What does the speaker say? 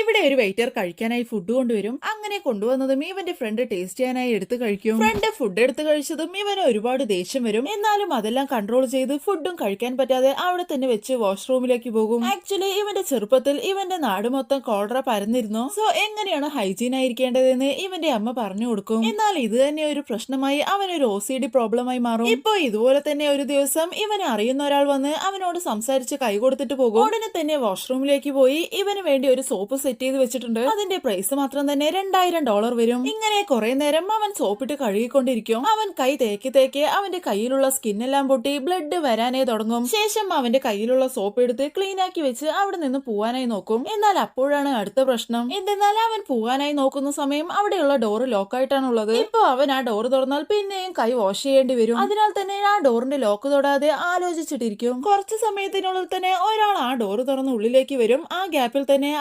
ഇവിടെ ഒരു waiter കഴിക്കാനായി food കൊണ്ടുവരും. അങ്ങനെ കൊണ്ടുവന്നതും ഇവന്റെ ഫ്രണ്ട് ടേസ്റ്റ് ചെയ്യാനായി എടുത്ത് കഴിക്കും. ഫ്രണ്ട് ഫുഡ് എടുത്ത് കഴിച്ചതും ഇവന് ഒരുപാട് ദേഷ്യം വരും. എന്നാലും അതെല്ലാം കൺട്രോൾ ചെയ്ത് ഫുഡും കഴിക്കാൻ പറ്റാതെ അവിടെ തന്നെ വെച്ച് വാഷ്റൂമിലേക്ക് പോകും. ആക്ച്വലി ഇവന്റെ ചെറുപ്പത്തിൽ ഇവന്റെ നാട് മൊത്തം കോളറ പരന്നിരുന്നു. സോ എങ്ങനെയാണ് ഹൈജീൻ ആയിരിക്കേണ്ടതെന്ന് ഇവന്റെ അമ്മ പറഞ്ഞു കൊടുക്കും. എന്നാൽ ഇത് തന്നെ ഒരു പ്രശ്നമായി അവനൊരു ഒ സി ഡി പ്രോബ്ലമായി മാറും. ഇപ്പൊ ഇതുപോലെ തന്നെ ഒരു ദിവസം ഇവൻ അറിയുന്ന ഒരാൾ വന്ന് അവനോട് സംസാരിച്ച് കൈ കൊടുത്തിട്ട് പോകും. ഉടനെ തന്നെ വാഷ്റൂമിലേക്ക് പോയി ഇവന് വേണ്ടി ഒരു സോപ്പ് സെറ്റ് ചെയ്ത് വെച്ചിട്ടുണ്ട്. അതിന്റെ പ്രൈസ് മാത്രം തന്നെ രണ്ടായിരം ഡോളർ വരും. ഇങ്ങനെ കുറെ നേരം അവൻ സോപ്പിട്ട് കഴുകിക്കൊണ്ടിരിക്കും. അവൻ കൈ തേക്കി തേക്കി അവന്റെ കയ്യിലുള്ള സ്കിന്നെല്ലാം പൊട്ടി ബ്ലഡ് വരാനേ തുടങ്ങും. ശേഷം അവന്റെ കയ്യിലുള്ള സോപ്പ് എടുത്ത് ക്ലീൻ ആക്കി വെച്ച് അവിടെ നിന്ന് പോവാനായി നോക്കും. എന്നാൽ അപ്പോഴാണ് അടുത്ത പ്രശ്നം. എന്തെന്നാൽ അവൻ പോവാനായി നോക്കുന്ന സമയം അവിടെയുള്ള ഡോറ് ലോക്കായിട്ടാണ് ഉള്ളത്. ഇപ്പൊ അവൻ ആ ഡോർ തുറന്നാൽ പിന്നെയും കൈ വാഷ് ചെയ്യേണ്ടി വരും. അതിനാൽ തന്നെ ആ ഡോറിന്റെ ലോക്ക് തൊടാതെ ആലോചിച്ചിട്ടിരിക്കും. കുറച്ച് സമയത്തിനുള്ളിൽ തന്നെ ഒരാൾ ആ ഡോറ് തുറന്ന് ഉള്ളിലേക്ക് വരും. ആ ഗ്യാപ്പിൽ തന്നെ